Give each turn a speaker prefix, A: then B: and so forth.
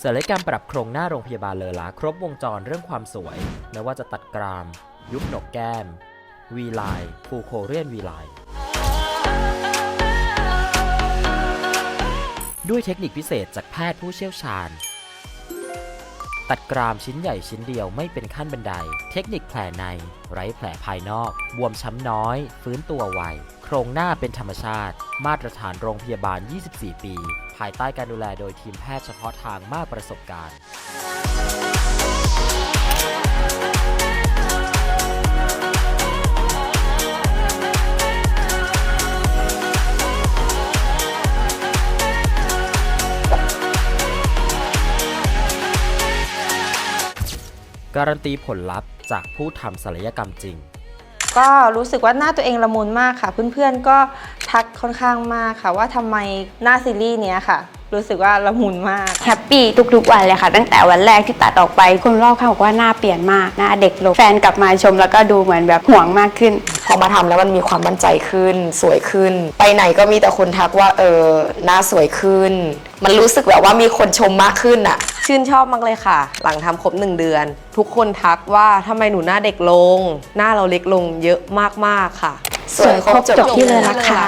A: ศัลยกรรมปรับโครงหน้าโรงพยาบาลเลอลาครบวงจรเรื่องความสวยไม่ว่าจะตัดกราม ยุบหนกแก้ม วีไลน์ฟูโคเรียนวีไลน์ด้วยเทคนิคพิเศษจากแพทย์ผู้เชี่ยวชาญ ตัดกรามชิ้นใหญ่ชิ้นเดียวไม่เป็นขั้นบันได เทคนิคแผลใน ไร้แผลภายนอก บวมช้ำน้อย ฟื้นตัวไว โครงหน้าเป็นธรรมชาติ มาตรฐานโรงพยาบาล 24 ปี ภายใต้การดูแลโดยทีมแพทย์เฉพาะทางมากประสบการณ์ การันตีผลลัพธ์จากผู้ทำศัลยกรรมจริง
B: ก็รู้สึกว่าหน้าตัวเองละมุนมากค่ะ เพื่อนๆก็ทักค่อนข้างมากค่ะ ว่าทำไมหน้าซีรีส์เนี้ยค่ะ รู้สึกว่าละมุนมาก
C: แฮปปี้ทุกๆวันเลยค่ะ ตั้งแต่วันแรกที่ตัดออกไปคนรอบข้างบอกว่าหน้าเปลี่ยนมากหน้าเด็กลงแฟนกลับมาชมแล้วก็ดูเหมือนแบบห่วงมากขึ้น
D: พอมาทำแล้วมันมีความมั่นใจขึ้น สวยขึ้น ไปไหนก็มีแต่คนทักว่าเออหน้าสวยขึ้น มันรู้สึกแบบว่ามีคนชมมากขึ้นอะ
E: ชื่นชอบมากเลยค่ะ หลังทำครบหนึ่งเดือน ทุกคนทักว่าทำไมหนูหน้าเด็กลง หน้าเราเล็กลงเยอะมากๆค่ะ
C: สวยครบจบที่เลยละค่ะ